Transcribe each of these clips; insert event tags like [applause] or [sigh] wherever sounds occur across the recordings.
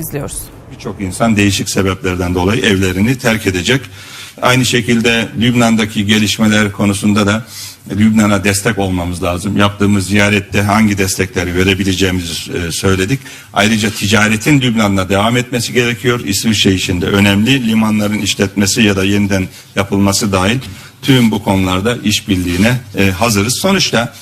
izliyoruz. Birçok insan değişik sebeplerden dolayı evlerini terk edecek. Aynı şekilde Lübnan'daki gelişmeler konusunda da Lübnan'a destek olmamız lazım. Yaptığımız ziyarette hangi destekleri verebileceğimizi e, söyledik. Ayrıca ticaretin Lübnan'la devam etmesi gerekiyor. İsviçre için de önemli. Limanların işletmesi ya da yeniden yapılması dahil tüm bu konularda işbirliğine e, hazırız. Sonuçta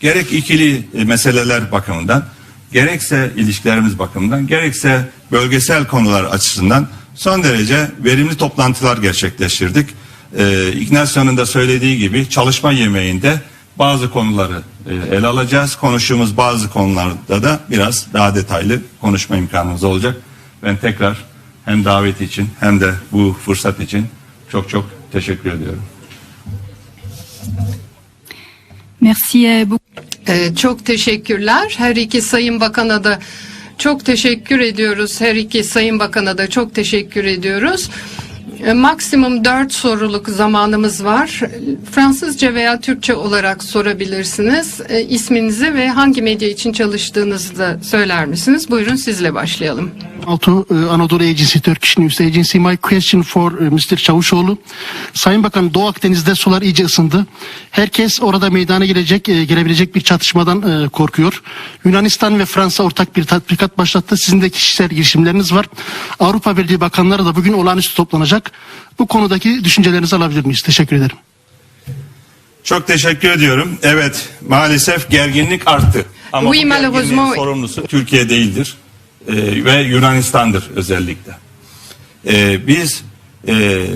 gerek ikili e, meseleler bakımından gerekse ilişkilerimiz bakımından gerekse bölgesel konular açısından son derece verimli toplantılar gerçekleştirdik. Ee, Ignacio'nun da söylediği gibi çalışma yemeğinde bazı konuları e, ele alacağız. Konuştuğumuz bazı konularda da biraz daha detaylı konuşma imkanımız olacak. Ben tekrar hem davet için hem de bu fırsat için çok çok teşekkür ediyorum. Merci beaucoup. Ee, çok teşekkürler. Her iki Sayın Bakan'a da çok teşekkür ediyoruz. Her iki Sayın Bakan'a da çok teşekkür ediyoruz. Ee, Maksimum 4 soruluk zamanımız var. Fransızca veya Türkçe olarak sorabilirsiniz. Ee, İsminizi ve hangi medya için çalıştığınızı da söyler misiniz? Buyurun sizle başlayalım. Alto uh, Anadolu Agency, Turkish News Agency. My question for Mr. Çavuşoğlu. Sayın Bakan Doğu Akdeniz'de sular iyice ısındı. Herkes orada meydana gelecek, e, gelebilecek bir çatışmadan e, korkuyor. Yunanistan ve Fransa ortak bir tatbikat başlattı. Sizin de kişisel girişimleriniz var. Avrupa Birliği bakanları da bugün olağanüstü toplanacak. Bu konudaki düşüncelerinizi alabilir miyiz? Teşekkür ederim. Çok teşekkür ediyorum. Evet maalesef gerginlik arttı. Ama Oui, bu malheureusement- sorumlusu Türkiye değildir. Ee, ve Yunanistan'dır özellikle. Ee, biz e,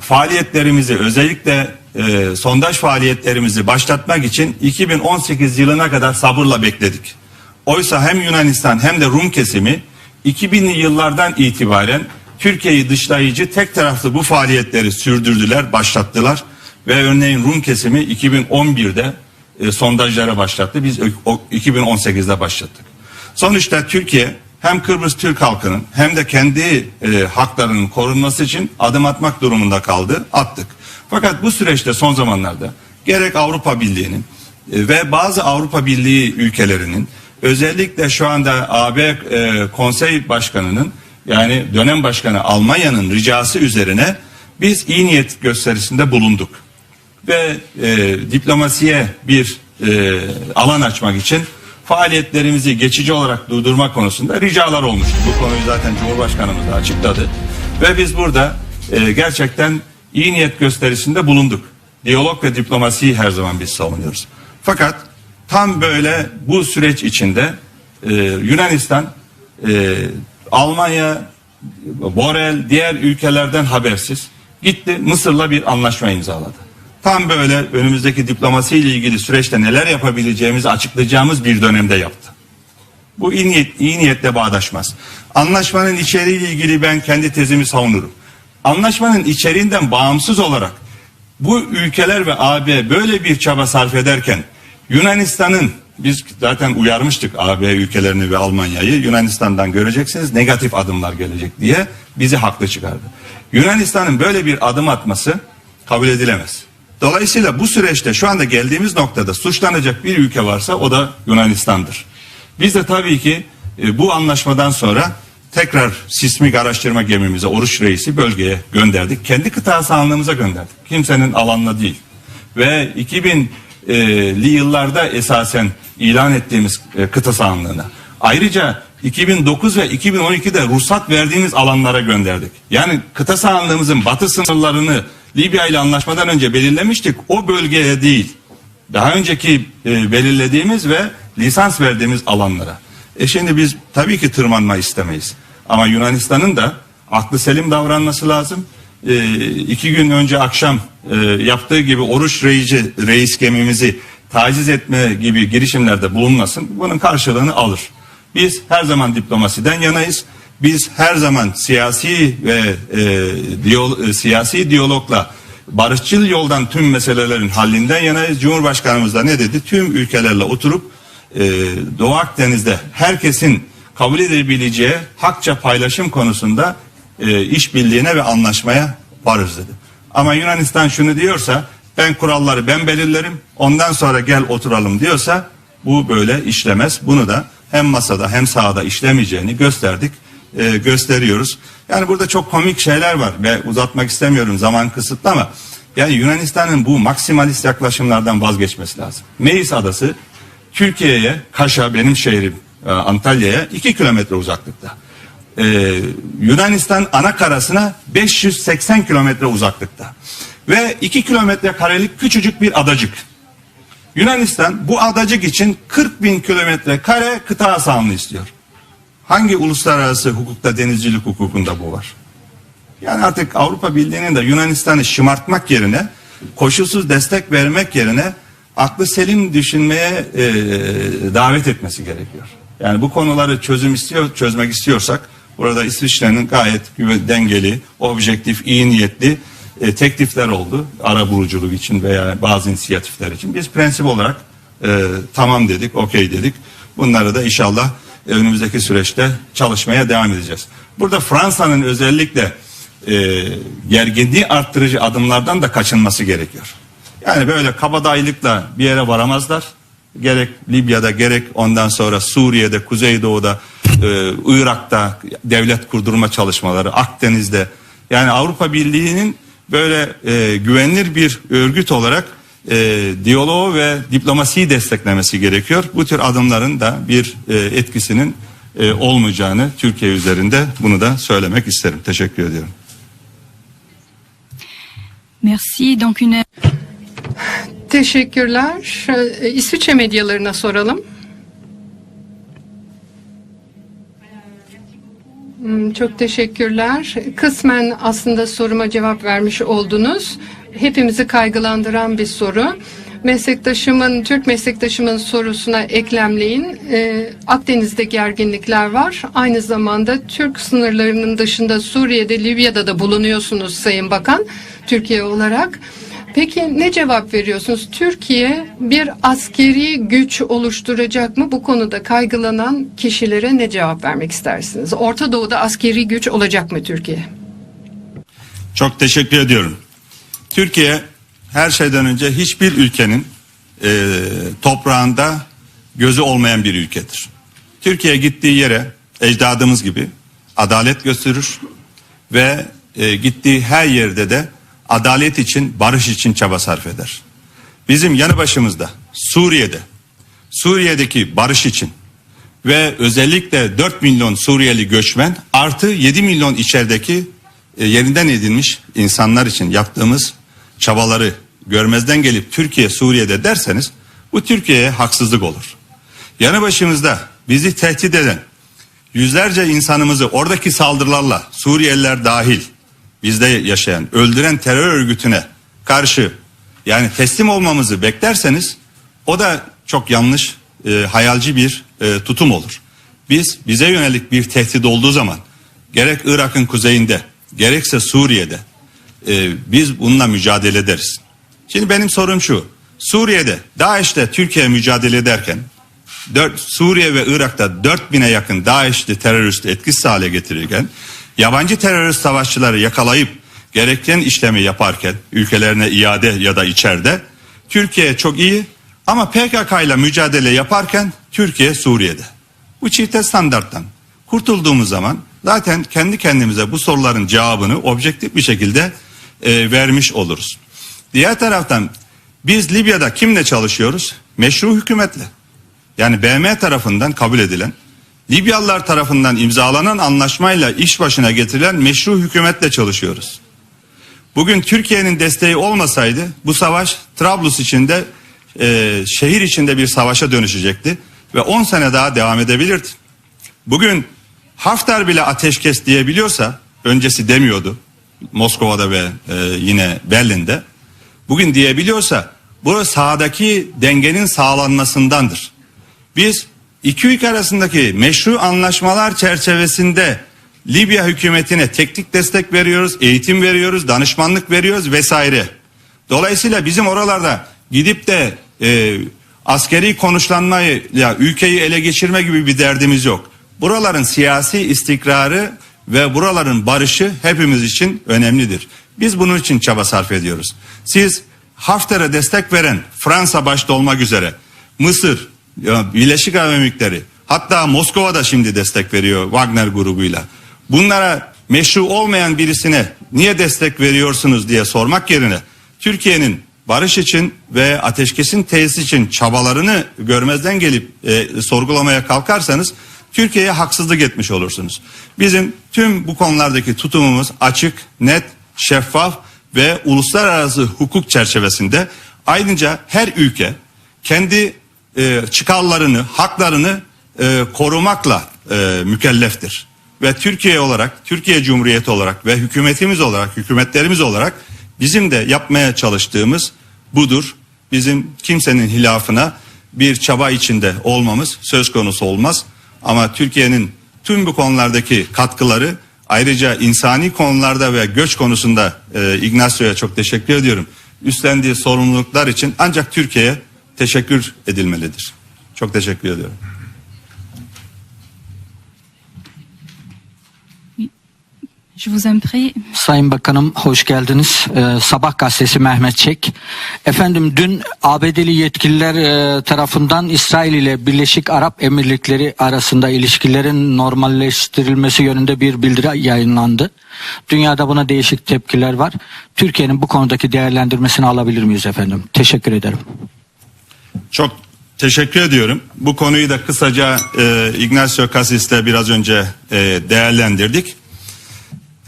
faaliyetlerimizi özellikle e, sondaj faaliyetlerimizi başlatmak için 2018 yılına kadar sabırla bekledik. Oysa hem Yunanistan hem de Rum kesimi 2000'li yıllardan itibaren Türkiye'yi dışlayıcı tek taraflı bu faaliyetleri sürdürdüler, başlattılar ve örneğin Rum kesimi 2011'de e, sondajlara başlattı. Biz o- 2018'de başlattık. Sonuçta Türkiye hem Kıbrıs Türk halkının hem de kendi e, haklarının korunması için adım atmak durumunda kaldı, attık. Fakat bu süreçte son zamanlarda gerek Avrupa Birliği'nin e, ve bazı Avrupa Birliği ülkelerinin özellikle şu anda AB e, Konsey Başkanı'nın yani dönem başkanı Almanya'nın ricası üzerine biz iyi niyet gösterisinde bulunduk ve e, diplomasiye bir e, alan açmak için faaliyetlerimizi geçici olarak durdurma konusunda ricalar olmuştu. Bu konuyu zaten Cumhurbaşkanımız da açıkladı. Ve biz burada e, gerçekten iyi niyet gösterisinde bulunduk. Diyalog ve diplomasiyi her zaman biz savunuyoruz. Fakat tam böyle bu süreç içinde e, Yunanistan, e, Almanya, Borel, diğer ülkelerden habersiz gitti Mısır'la bir anlaşma imzaladı. Tam böyle önümüzdeki diplomasi ile ilgili süreçte neler yapabileceğimizi açıklayacağımız bir dönemde yaptı. Bu iyi, niyet, iyi niyetle bağdaşmaz. Anlaşmanın içeriğiyle ilgili ben kendi tezimi savunurum. Anlaşmanın içeriğinden bağımsız olarak bu ülkeler ve AB böyle bir çaba sarf ederken Yunanistan'ın biz zaten uyarmıştık AB ülkelerini ve Almanya'yı Yunanistan'dan göreceksiniz negatif adımlar gelecek diye bizi haklı çıkardı. Yunanistan'ın böyle bir adım atması kabul edilemez. Dolayısıyla bu süreçte şu anda geldiğimiz noktada suçlanacak bir ülke varsa o da Yunanistan'dır. Biz de tabii ki e, bu anlaşmadan sonra tekrar sismik araştırma gemimize Oruç Reis'i bölgeye gönderdik. Kendi kıta sahanlığımıza gönderdik. Kimsenin alanına değil. Ve 2000'li yıllarda esasen ilan ettiğimiz e, kıta sahanlığına. Ayrıca 2009 ve 2012'de ruhsat verdiğimiz alanlara gönderdik. Yani kıta sahanlığımızın batı sınırlarını Libya ile anlaşmadan önce belirlemiştik. O bölgeye değil. Daha önceki e, belirlediğimiz ve lisans verdiğimiz alanlara. E şimdi biz tabii ki tırmanma istemeyiz. Ama Yunanistan'ın da aklı selim davranması lazım. E, iki gün önce akşam e, yaptığı gibi oruç reisi, reis gemimizi taciz etme gibi girişimlerde bulunmasın. Bunun karşılığını alır. Biz her zaman diplomasiden yanayız. Biz her zaman siyasi ve e, diyal- e, siyasi diyalogla barışçıl yoldan tüm meselelerin hallinden yanayız. Cumhurbaşkanımız da ne dedi? Tüm ülkelerle oturup e, Doğu Akdeniz'de herkesin kabul edebileceği hakça paylaşım konusunda e, işbirliğine ve anlaşmaya varız dedi. Ama Yunanistan şunu diyorsa ben kuralları ben belirlerim ondan sonra gel oturalım diyorsa bu böyle işlemez. Bunu da hem masada hem sahada işlemeyeceğini gösterdik e, gösteriyoruz. Yani burada çok komik şeyler var ve uzatmak istemiyorum zaman kısıtlı ama yani Yunanistan'ın bu maksimalist yaklaşımlardan vazgeçmesi lazım. Meis Adası Türkiye'ye, Kaş'a benim şehrim e, Antalya'ya 2 kilometre uzaklıkta. Ee, Yunanistan ana karasına 580 kilometre uzaklıkta. Ve 2 kilometre karelik küçücük bir adacık. Yunanistan bu adacık için 40 bin kilometre kare kıta sahanlığı istiyor. Hangi uluslararası hukukta denizcilik hukukunda bu var? Yani artık Avrupa Birliği'nin de Yunanistan'ı şımartmak yerine koşulsuz destek vermek yerine aklı selim düşünmeye e, davet etmesi gerekiyor. Yani bu konuları çözüm istiyor, çözmek istiyorsak burada İsviçre'nin gayet dengeli, objektif, iyi niyetli e, teklifler oldu. Ara buluculuk için veya bazı inisiyatifler için. Biz prensip olarak e, tamam dedik, okey dedik. Bunları da inşallah önümüzdeki süreçte çalışmaya devam edeceğiz. Burada Fransa'nın özellikle e, gerginliği arttırıcı adımlardan da kaçınması gerekiyor. Yani böyle kabadayılıkla bir yere varamazlar. Gerek Libya'da gerek ondan sonra Suriye'de, Kuzeydoğu'da, e, Irak'ta devlet kurdurma çalışmaları, Akdeniz'de yani Avrupa Birliği'nin böyle e, güvenilir bir örgüt olarak e, diyaloğu ve diplomasiyi desteklemesi gerekiyor. Bu tür adımların da bir e, etkisinin e, olmayacağını Türkiye üzerinde bunu da söylemek isterim. Teşekkür ediyorum. Merci. Donc une Teşekkürler. Ee, İsviçre medyalarına soralım. Çok teşekkürler. Kısmen aslında soruma cevap vermiş oldunuz. Hepimizi kaygılandıran bir soru. Meslektaşımın, Türk meslektaşımın sorusuna eklemleyin. Ee, Akdeniz'de gerginlikler var. Aynı zamanda Türk sınırlarının dışında Suriye'de, Libya'da da bulunuyorsunuz Sayın Bakan, Türkiye olarak. Peki ne cevap veriyorsunuz? Türkiye bir askeri güç oluşturacak mı? Bu konuda kaygılanan kişilere ne cevap vermek istersiniz? Orta Doğu'da askeri güç olacak mı Türkiye? Çok teşekkür ediyorum. Türkiye her şeyden önce hiçbir ülkenin e, toprağında gözü olmayan bir ülkedir. Türkiye gittiği yere ecdadımız gibi adalet gösterir ve e, gittiği her yerde de adalet için, barış için çaba sarf eder. Bizim yanı başımızda Suriye'de, Suriye'deki barış için ve özellikle 4 milyon Suriyeli göçmen artı 7 milyon içerideki e, yerinden edilmiş insanlar için yaptığımız çabaları görmezden gelip Türkiye Suriye'de derseniz bu Türkiye'ye haksızlık olur. Yanı başımızda bizi tehdit eden yüzlerce insanımızı oradaki saldırılarla Suriyeliler dahil bizde yaşayan öldüren terör örgütüne karşı yani teslim olmamızı beklerseniz o da çok yanlış e, hayalci bir e, tutum olur. Biz bize yönelik bir tehdit olduğu zaman gerek Irak'ın kuzeyinde gerekse Suriye'de e, biz bununla mücadele ederiz. Şimdi benim sorum şu. Suriye'de DAEŞ'le Türkiye mücadele ederken dört, Suriye ve Irak'ta 4000'e yakın DAEŞ'li terörist etkisiz hale getirirken yabancı terörist savaşçıları yakalayıp gereken işlemi yaparken ülkelerine iade ya da içeride Türkiye çok iyi ama PKK ile mücadele yaparken Türkiye Suriye'de. Bu çifte standarttan kurtulduğumuz zaman zaten kendi kendimize bu soruların cevabını objektif bir şekilde e, vermiş oluruz. Diğer taraftan biz Libya'da kimle çalışıyoruz? Meşru hükümetle. Yani BM tarafından kabul edilen, Libyalılar tarafından imzalanan anlaşmayla iş başına getirilen meşru hükümetle çalışıyoruz. Bugün Türkiye'nin desteği olmasaydı bu savaş Trablus içinde e, şehir içinde bir savaşa dönüşecekti ve 10 sene daha devam edebilirdi. Bugün Hafter bile ateşkes diyebiliyorsa öncesi demiyordu Moskova'da ve e, yine Berlin'de. Bugün diyebiliyorsa bu sahadaki dengenin sağlanmasındandır. Biz iki ülke arasındaki meşru anlaşmalar çerçevesinde Libya hükümetine teknik destek veriyoruz, eğitim veriyoruz, danışmanlık veriyoruz vesaire. Dolayısıyla bizim oralarda gidip de e, askeri konuşlanmayla ülkeyi ele geçirme gibi bir derdimiz yok. Buraların siyasi istikrarı ve buraların barışı hepimiz için önemlidir. Biz bunun için çaba sarf ediyoruz. Siz Hafter'e destek veren Fransa başta olmak üzere Mısır, ya Birleşik Arap Emirlikleri hatta Moskova da şimdi destek veriyor Wagner grubuyla. bunlara meşru olmayan birisine niye destek veriyorsunuz diye sormak yerine Türkiye'nin barış için ve ateşkesin tesis için çabalarını görmezden gelip e, sorgulamaya kalkarsanız Türkiye'ye haksızlık etmiş olursunuz. Bizim tüm bu konulardaki tutumumuz açık, net, şeffaf ve uluslararası hukuk çerçevesinde ayrıca her ülke kendi e, çıkarlarını, haklarını e, korumakla e, mükelleftir. Ve Türkiye olarak, Türkiye Cumhuriyeti olarak ve hükümetimiz olarak, hükümetlerimiz olarak bizim de yapmaya çalıştığımız budur. Bizim kimsenin hilafına bir çaba içinde olmamız söz konusu olmaz. Ama Türkiye'nin tüm bu konulardaki katkıları ayrıca insani konularda ve göç konusunda e, Ignacio'ya çok teşekkür ediyorum. Üstlendiği sorumluluklar için ancak Türkiye'ye teşekkür edilmelidir. Çok teşekkür ediyorum. Je vous en prie. Sayın Bakanım hoş geldiniz. Ee, Sabah gazetesi Mehmet Çek. Efendim dün ABD'li yetkililer e, tarafından İsrail ile Birleşik Arap Emirlikleri arasında ilişkilerin normalleştirilmesi yönünde bir bildiri yayınlandı. Dünyada buna değişik tepkiler var. Türkiye'nin bu konudaki değerlendirmesini alabilir miyiz efendim? Teşekkür ederim. Çok teşekkür ediyorum. Bu konuyu da kısaca e, Ignacio Casis'le biraz önce e, değerlendirdik.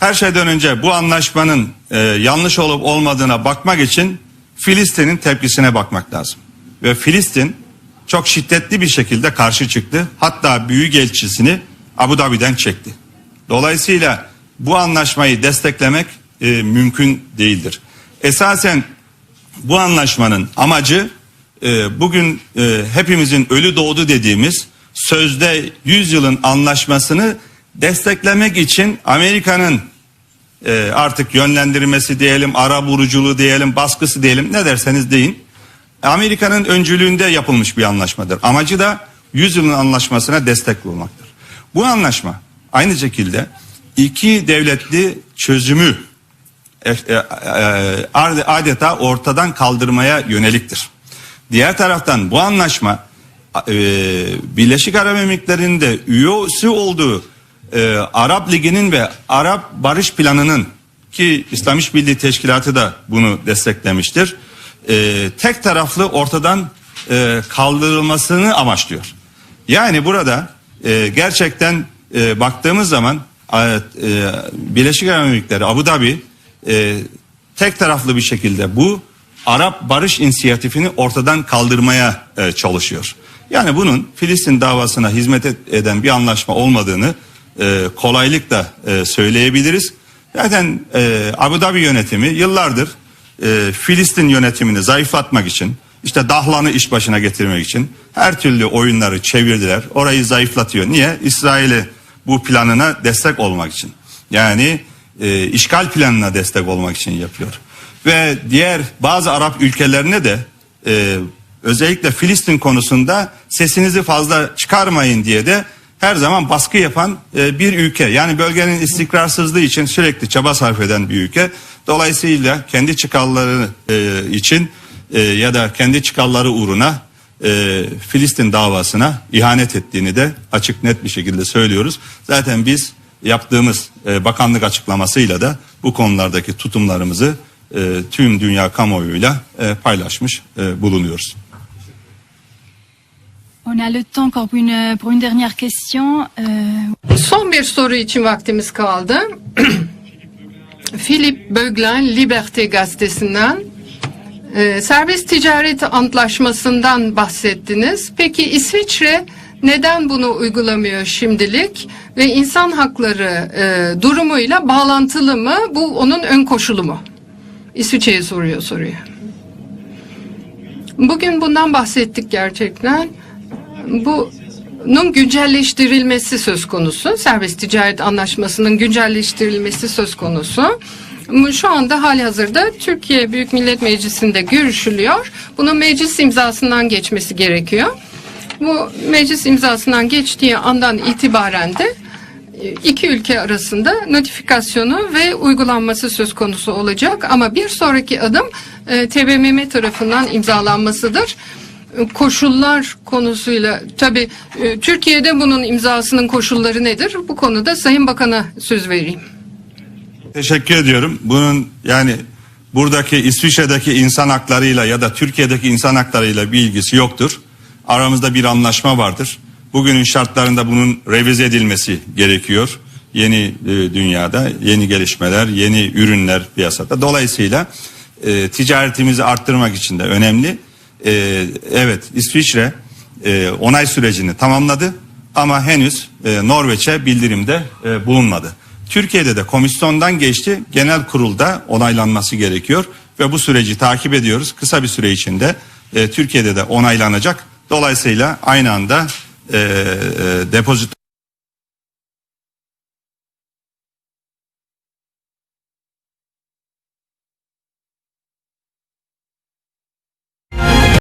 Her şeyden önce bu anlaşmanın e, yanlış olup olmadığına bakmak için Filistin'in tepkisine bakmak lazım. Ve Filistin çok şiddetli bir şekilde karşı çıktı. Hatta büyükelçisini Abu Dhabi'den çekti. Dolayısıyla bu anlaşmayı desteklemek e, mümkün değildir. Esasen bu anlaşmanın amacı e, bugün e, hepimizin ölü doğdu dediğimiz sözde 100 yılın anlaşmasını desteklemek için Amerika'nın e, artık yönlendirmesi diyelim, ara vuruculuğu diyelim, baskısı diyelim ne derseniz deyin. Amerika'nın öncülüğünde yapılmış bir anlaşmadır. Amacı da 100 yılın anlaşmasına destek olmaktır. Bu anlaşma aynı şekilde iki devletli çözümü e, e, e, adeta ortadan kaldırmaya yöneliktir. Diğer taraftan bu anlaşma e, Birleşik Arap Emirlikleri'nde üyesi olduğu e, Arap Ligi'nin ve Arap Barış Planı'nın ki İslam İşbirliği Teşkilatı da bunu desteklemiştir. E, tek taraflı ortadan e, kaldırılmasını amaçlıyor. Yani burada e, gerçekten e, baktığımız zaman e, Birleşik Arap Emirlikleri Abu Dhabi e, tek taraflı bir şekilde bu Arap barış inisiyatifini ortadan kaldırmaya e, çalışıyor. Yani bunun Filistin davasına hizmet et- eden bir anlaşma olmadığını e, kolaylıkla e, söyleyebiliriz. Zaten e, Abu Dhabi yönetimi yıllardır e, Filistin yönetimini zayıflatmak için işte Dahlan'ı iş başına getirmek için her türlü oyunları çevirdiler. Orayı zayıflatıyor. Niye? İsrail'e bu planına destek olmak için. Yani e, işgal planına destek olmak için yapıyor. Ve diğer bazı Arap ülkelerine de e, özellikle Filistin konusunda sesinizi fazla çıkarmayın diye de her zaman baskı yapan e, bir ülke. Yani bölgenin istikrarsızlığı için sürekli çaba sarf eden bir ülke. Dolayısıyla kendi çıkarları e, için e, ya da kendi çıkarları uğruna e, Filistin davasına ihanet ettiğini de açık net bir şekilde söylüyoruz. Zaten biz yaptığımız e, bakanlık açıklamasıyla da bu konulardaki tutumlarımızı e, tüm dünya kamuoyuyla e, paylaşmış e, bulunuyoruz. On a le temps encore pour une, pour une dernière question. Euh, Son bir soru için vaktimiz kaldı. [clears throat] Philip Böglen Liberté gazetesinden e, serbest ticaret antlaşmasından bahsettiniz. Peki İsviçre neden bunu uygulamıyor şimdilik ve insan hakları e, durumuyla bağlantılı mı? Bu onun ön koşulu mu? İsviçre'ye soruyor soruyu. Bugün bundan bahsettik gerçekten. Bunun güncelleştirilmesi söz konusu. Serbest ticaret anlaşmasının güncelleştirilmesi söz konusu. Bu Şu anda hali hazırda Türkiye Büyük Millet Meclisi'nde görüşülüyor. Bunun meclis imzasından geçmesi gerekiyor. Bu meclis imzasından geçtiği andan itibaren de iki ülke arasında notifikasyonu ve uygulanması söz konusu olacak. Ama bir sonraki adım e, TBMM tarafından imzalanmasıdır. koşullar konusuyla tabii e, Türkiye'de bunun imzasının koşulları nedir? Bu konuda Sayın Bakan'a söz vereyim. Teşekkür ediyorum. Bunun yani buradaki İsviçre'deki insan haklarıyla ya da Türkiye'deki insan haklarıyla bir ilgisi yoktur. Aramızda bir anlaşma vardır. Bugünün şartlarında bunun revize edilmesi gerekiyor. Yeni e, dünyada yeni gelişmeler, yeni ürünler piyasada. Dolayısıyla e, ticaretimizi arttırmak için de önemli. E, evet İsviçre e, onay sürecini tamamladı ama henüz e, Norveç'e bildirimde e, bulunmadı. Türkiye'de de komisyondan geçti. Genel kurulda onaylanması gerekiyor ve bu süreci takip ediyoruz. Kısa bir süre içinde e, Türkiye'de de onaylanacak. Dolayısıyla aynı anda e, e, depozito